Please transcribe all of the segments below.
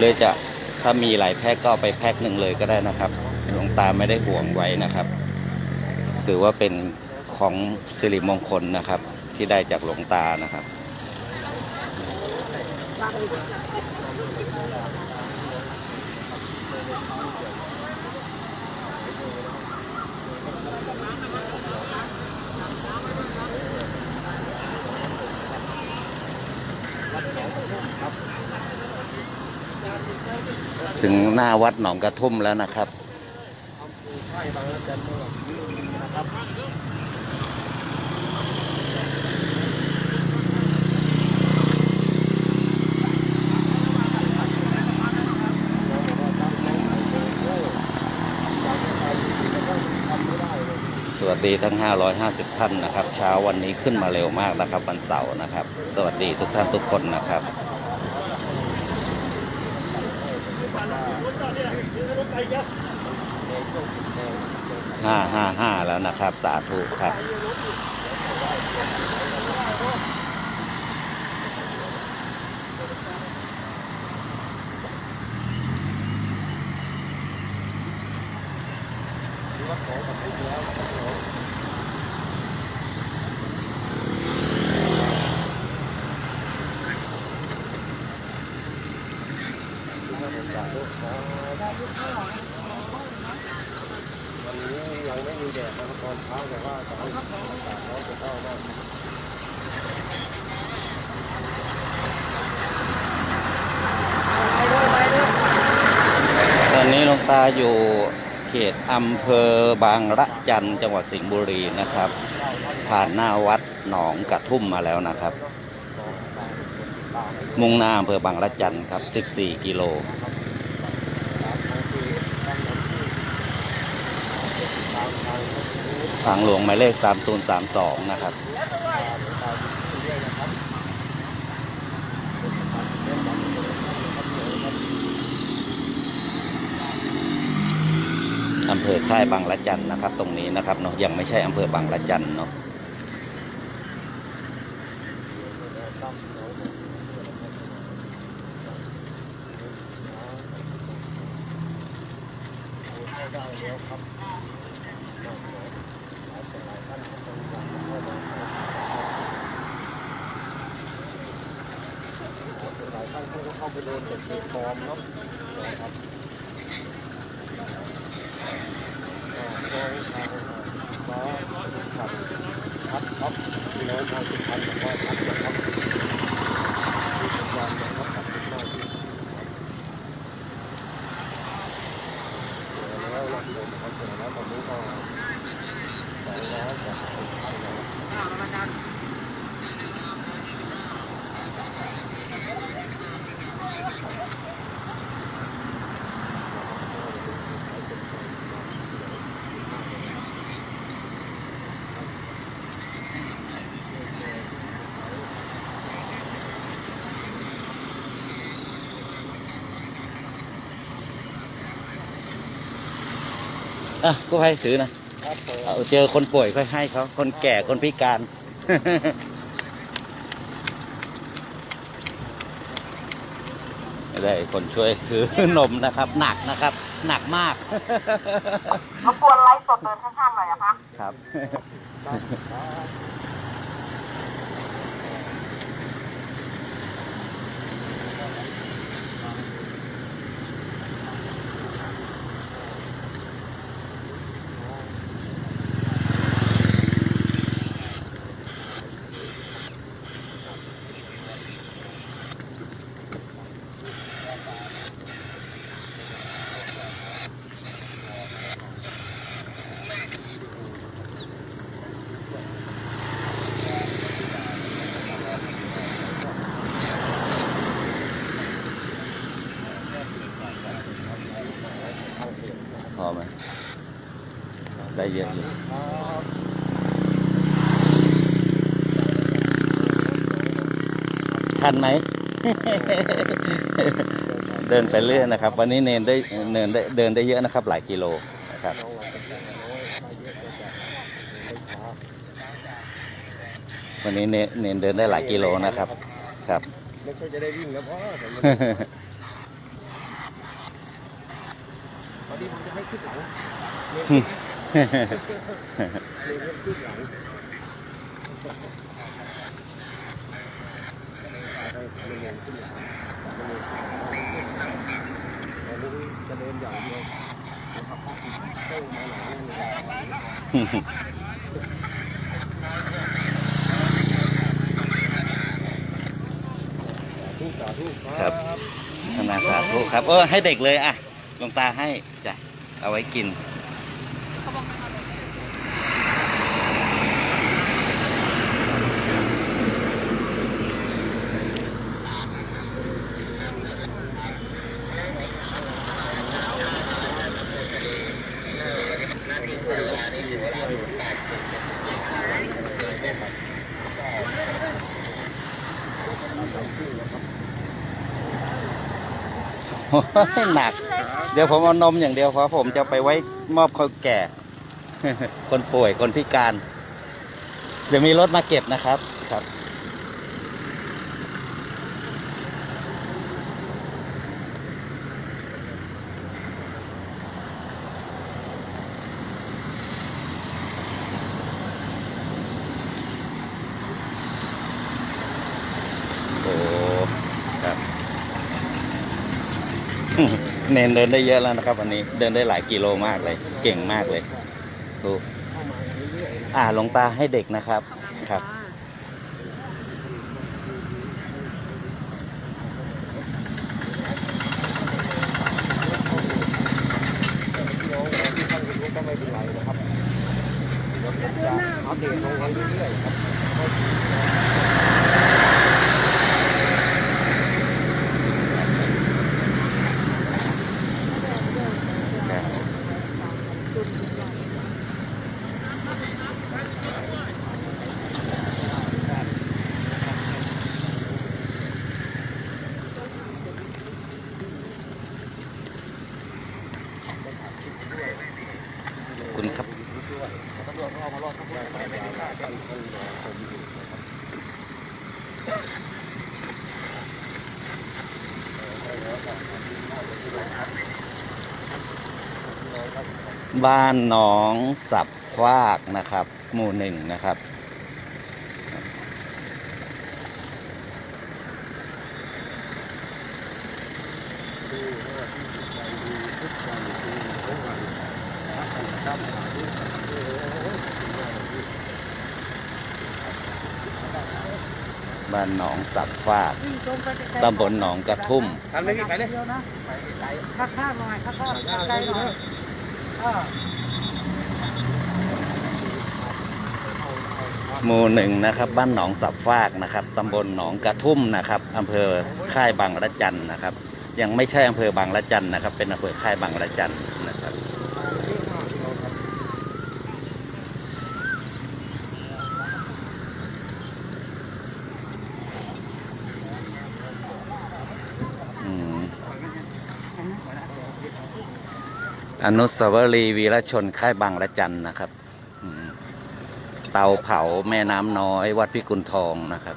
เลยจะถ้ามีหลายแพ็คก็ไปแพ็คหนึ่งเลยก็ได้นะครับ หลวงตาไม่ได้ห่วงไว้นะครับ ถือว่าเป็นของสิริมงคลนะครับ ที่ได้จากหลวงตานะครับ ถึงหน้าวัดหนองกระทุ่มแล้วนะครับสวัสดีทั้ง 550 ท่านนะครับ เช้าวันนี้ขึ้นมาเร็วมากนะครับ วันเสาร์นะครับ สวัสดีทุกท่านทุกคนนะครับ ห้าห้าห้าแล้วนะครับ สาธุครับวันนี้ยังไม่มีแดดนะครับตอนเช้าแต่ว่าตอนนี้อากาศร้อนจะเข้ามาก ตอนนี้หลว งตาอยู่เขตอำเภอบางระจันจังหวัดสิงห์บุรีนะครับ ผ่านหน้าวัดหนองกระทุ่มมาแล้วนะครับ มุ่งหน้าอำเภอบางระจันครับ 14 กิโลทางหลวงหมายเลข 3032 นะครับ อำเภอค่ายบางละจันนะครับ ตรงนี้นะครับเนาะยังไม่ใช่อำเภอบางละจันเนาะท่านก็เข้าไปเดินเก็บเห็ดฟอร์มเนาะนะครับก็ทางฟ้าครับครับครับพี่น้องทางสุพรรณบอกว่าครับนะครับมีสัญญาณนะครับขับขึ้นมาที่ แล้วรับลมครับเสร็จแล้วตอนนี้ก็สองร้อยกับพันแล้ว อะก็ให้ถือนะครับผมเอาเจอคนป่วยค่อยให้เขาคนแก่คนพิการไม่ได้คนช่วยถือนมนะครับ หนักนะครับ หนักมากรบกวนไลฟ์สดเดินข้างๆหน่อยนะคะครับ เยอะอยู่ทันไหม เดินไปเรื่อยนะครับ วันนี้เนนได้เนินได้เดินได้เยอะนะครับ หลายกิโลนะครับวันนี้เนนเนนเดินได้หลายกิโลนะครับ ครับไม่ใช่จะได้วิ่งแล้วเพราะแต่มันขึ้นหลังเมนขึ้นเมนขึ้นหลังเมนขึ้นหลัง ครับต้องมานสาธุครับธนาสาธุครับ เออให้เด็กเลยอะลงตาให้จ้ะเอาไว้กิน หนัก เดี๋ยวผมเอานมอย่างเดียวเพราะผมจะไปไว้มอบคนแก่ คนป่วยคนพิการเดี๋ยวมีรถมาเก็บนะครับครับ เนนเดินได้เยอะแล้วนะครับวันนี้เดินได้หลายกิโลมากเลย เก่งมากเลยดูอ่าหลวงตาให้เด็กนะครับครับพี่น้อานรู้ก็ไม่เป็นไรนะครับเดี๋ยวผมจะอัปเดตลงไว้เรื่อยๆครับ คุณครับ ตำรวจก็เอามารอดทั้งหมดไปไม่ได้ฆ่ากันคนเดียวคนเดียวนะครับ บ้านหนองสับฟากนะครับ หมู่หนึ่งนะครับดูหน้าที่จิตใจดูทุกวันดูทั้งวันรักกันครับสาธุสาธุโอ้ยสุดยอดเลยบ้านหนองสับฟากตำบลหนองกระทุ่มทันไหมพี่ไปเลย ข้าข้างหน่อยข้าข้างไกลหน่อยอ่า หมู่หนึ่งนะครับ บ้านหนองสับฟากนะครับตำบลหนองกระทุ่มนะครับอำเภอค่ายบางระจันนะครับ ยังไม่ใช่อำเภอบางระจันนะครับ เป็นอำเภอค่ายบางระจันนะครับ อนุสาวรีย์วีรชนค่ายบางระจันนะครับเตาเผาแม่น้ำน้อยวัดพิกุลทองนะครับ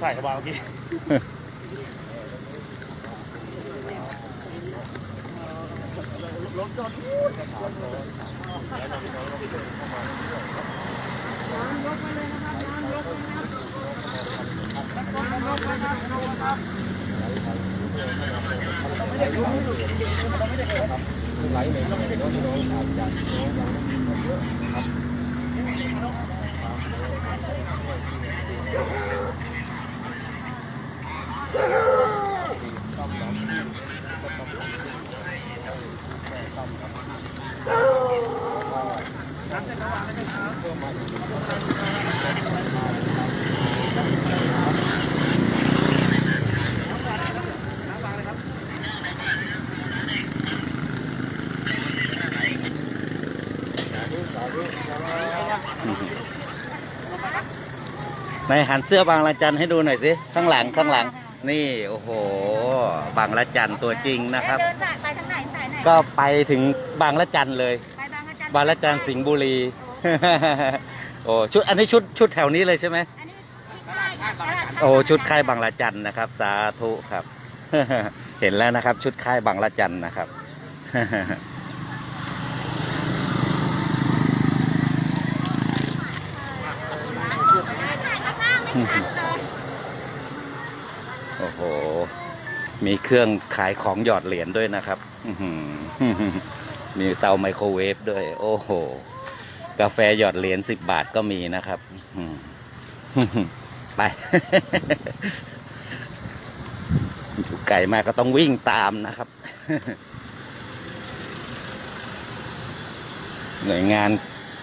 ใส่กระเป๋าเมื่อกี้ ไหลเลยน้องน้องอาจจะน้องยังไม่เยอะนะครับ ในหันเสื้อบางระจันให้ดูหน่อยสิ ข้างหลังข้างหลัง นี่โอ้โห บางระจันตัวจริงนะครับ เดินจากไปทางไหนสายไหน ก็ไปถึงบางระจันเลยไป บางอาจารย์บางระจันสิงห์บุรีโโอ้ชุดอันนี้ชุดชุดแถวนี้เลยใช่ไหมอันนี้ที่ค่ายค่ะค่ายโอ้ชุดค่ายบางละจันนะครับ สาธุครับ เห็นแล้วนะครับ ชุดค่ายบางละจันนะครับโอ้โห มีเครื่องขายของหยอดเหรียญด้วยนะครับ อื้อหือ มีเตาไมโครเวฟด้วย โอ้โห กาแฟหยอดเหรียญสิบบาทก็มีนะครับไปอยู่ไกลมากก็ต้องวิ่งตามนะครับ หน่วยงาน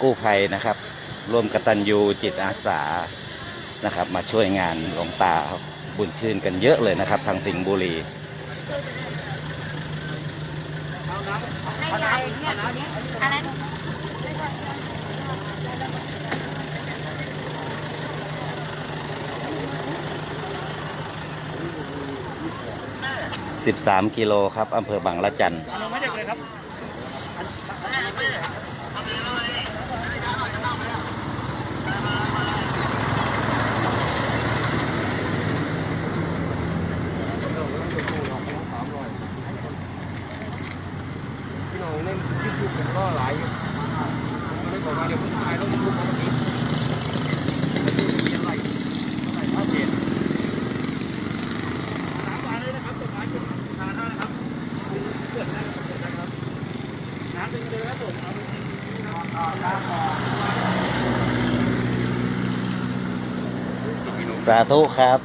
กู้ภัยนะครับ ร่วมกตัญญูจิตอาสานะครับ มาช่วยงานหลวงตาบุญชื่นกันเยอะเลยนะครับ ทางสิงห์บุรี ให้ยายเนี่ยอันนี้อันนั้น13กิโลครับอำเภอบางละจันทร์องเล่นยูทูบผมก็หลายอยู่ไม่บอกว่าเดี๋ยวผมถ่ายลงยูทูบมาวันนี้อะไรอะไรภาพเปลี่ยน สาธุครับ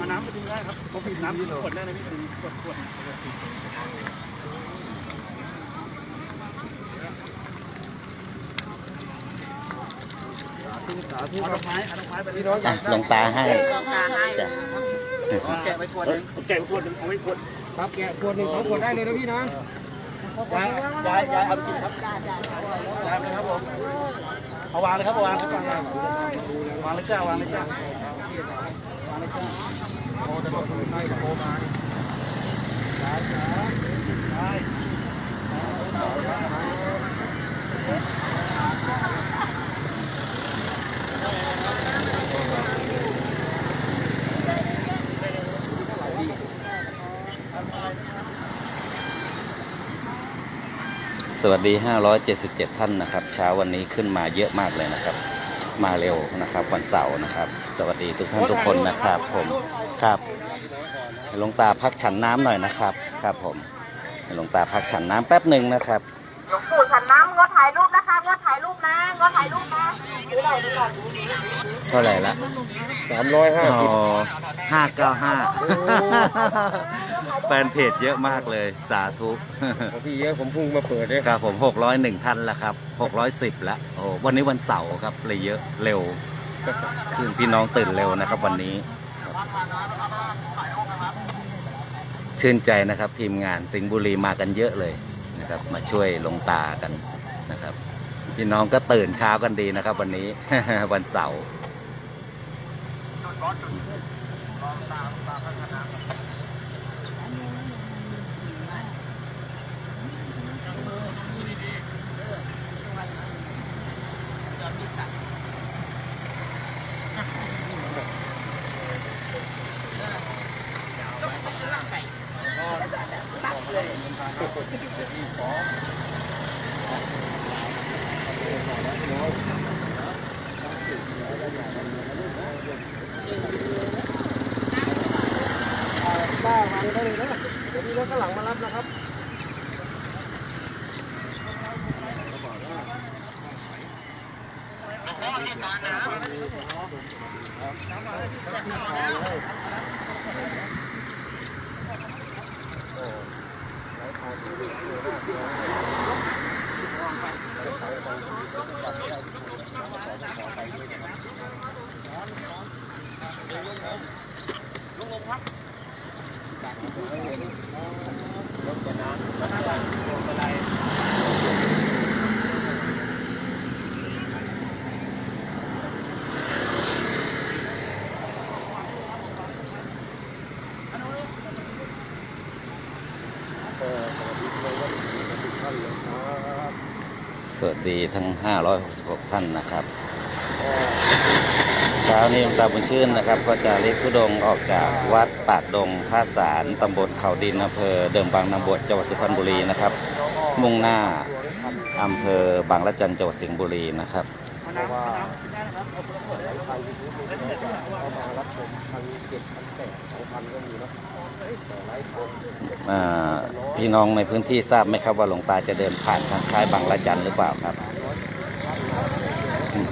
มาน้ำไปดึงได้ครับผมปิดน้ำกดได้เลยพี่ดึงกดกดเอาดอกไม้เอาดอกไม้ไปเลยพี่น้องอะหลวงตาให้ตาให้จ้ะ แกะไปขวดนึง แกะไปขวดนึงเอาไว้ขวด ครับแกะขวดหนึ่งสองขวดได้เลยนะพี่นะยายยายยายเอาไปกินครับยายไปเลยครับผมเอาวางเลยครับเอาวางครับวางเลยวางเลยจ้าวางเลยจ้าวางเลยจ้าโอ้แต่บอกคนไทยกับโอมาได้ สวัสดี 577 ท่านนะครับ เช้าวันนี้ขึ้นมาเยอะมากเลยนะครับ มาเร็วนะครับวันเสาร์นะครับ สวัสดีทุกท่านทุกคนนะครับ ผมครับให้หลวงตาพักฉันน้ำหน่อยนะครับ ครับ ผมให้หลวงตาพักฉันน้ำแป๊บหนึ่งนะครับหลวงปู่ฉันน้ำงดถ่ายรูปนะคะงดถ่ายรูปนะงดถ่ายรูปนะหรืออะไรหรืออะไรเท่าไหร่ละสามร้อยห้าสิบห้าเก้าห้า แฟนเพจเยอะมากเลยสาธุ ของพี่เยอะผมพุ่งมาเปิดเนี่ยครับผม601ท่านแล้วครับ610แล้วโอ้วันนี้วันเสาร์ครับเลยเยอะเร็วขึ้นพี่น้องตื่นเร็วนะครับ วันนี้ ชื่นใจนะครับทีมงานสิงห์บุรีมากันเยอะเลยนะครับ มาช่วยหลวงตากันนะครับ พี่น้องก็ตื่นเช้ากันดีนะครับ วันนี้ วันเสาร์ ป้าวางได้เลยนะเดี๋ยวมีรถข้างหลังมารับนะครับ สวัสดีทั้ง 566 ท่านนะครับ ช้านี้หลวงตาบุญชื่นนะครับ ก็จะเรียกทุดงออกจากวัดปากดงท่าสารตำบลเขาดินอำเภอเดิมบางนางบวชจังหวัดสุพรรณบุรีนะครับ มุ่งหน้าอำเภอบางละจันจังหวัดสิงห์บุรีนะครับเพราะว่าหลายทางยูทูบมีน้องจะเข้ามารับชมพันเจ็ดพันแปดสองพันก็มีเนาะแต่หลายคนอ่าพี่น้องในพื้นที่ทราบไหมครับว่าหลวงตาจะเดินผ่านทางค่ายบางละจันหรือเปล่าครับอืม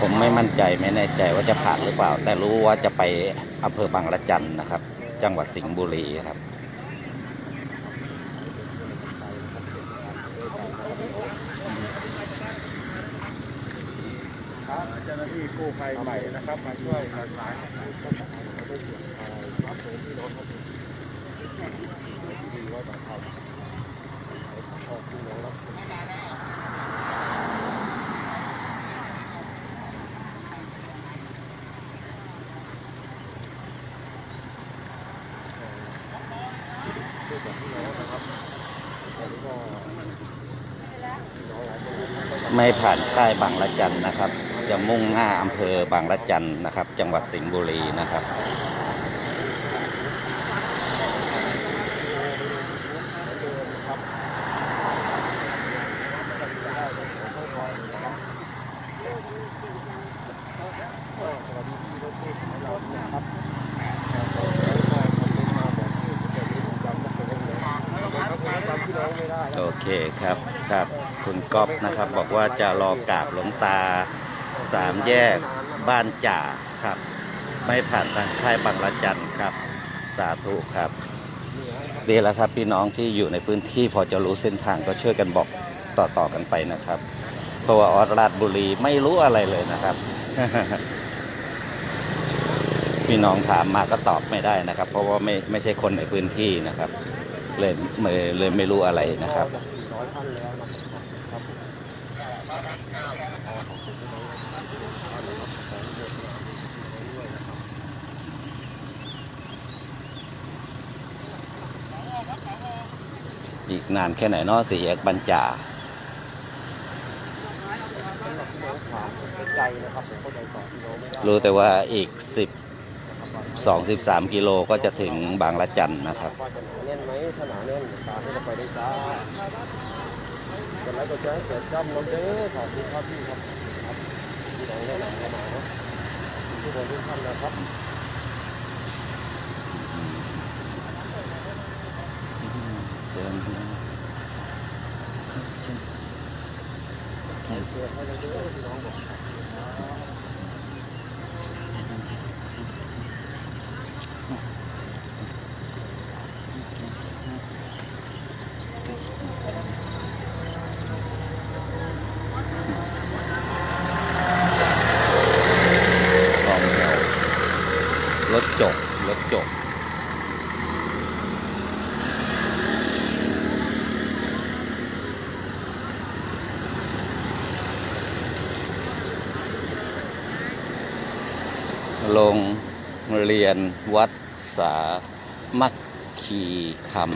ผมไม่มั่นใจไม่แน่ใจว่าจะผ่านหรือเปล่า แต่รู้ว่าจะไปอำเภอบางละจันนะครับ จังหวัดสิงห์บุรีครับเจ้าหน้าที่กู้ภัยใหม่นะครับ มาช่วยประสานครับผมพี่น้องครับดีว่าจะทำขอบคุณน้องรับ ไม่ผ่านค่ายบางละจันนะครับ จะมุ่งหน้าอำเภอบางละจันนะครับ จังหวัดสิงห์บุรีนะครับ สวัสดีพี่รถตู้ของเรานะครับขอบคุณมากขอบคุณมาบอกชื่อจะได้จำก็เป็นเลยครับผมจำพี่น้องไม่ได้ โอเคครับครับ คุณก๊อฟนะครับ บอกว่าจะรอกราบหลวงตาสามแยกบ้านจ่าครับ ไม่ผ่านทางค่ายบางละจันครับ สาธุครับดีแล้วครับพี่น้องที่อยู่ในพื้นที่พอจะรู้เส้นทางก็ช่วยกันบอกต่อๆกันไปนะครับเพราะว่าออสราชบุรีไม่รู้อะไรเลยนะครับ พี่น้องถามมาก็ตอบไม่ได้นะครับ เพราะว่าไม่ไม่ใช่คนในพื้นที่นะครับเลยเลยเลยไม่รู้อะไรนะครับ ร้อยท่านแล้วนะครับครับอีกนานแค่ไหนเนอสี่แยกบรรจาใจนะครับผมเข้าใจต่อพี่น้องไม่ได้รู้แต่ว่าอีกสิบ สองสิบสามกิโลก็จะถึงบางละจันนะครับแน่นไหมถ้าหนาแน่นตาให้เราไปได้ช้าจะไลก็จะเกิดจำเราเด้อขอบคุณครับพี่ครับครับพี่น้องแนะนำเข้ามาเนาะทุกคนทุกท่านนะครับเกิดให้เราเด้อพี่น้องบอก สองแถวรถจกรถจก โรงเรียน วัดสามัคคีธรรม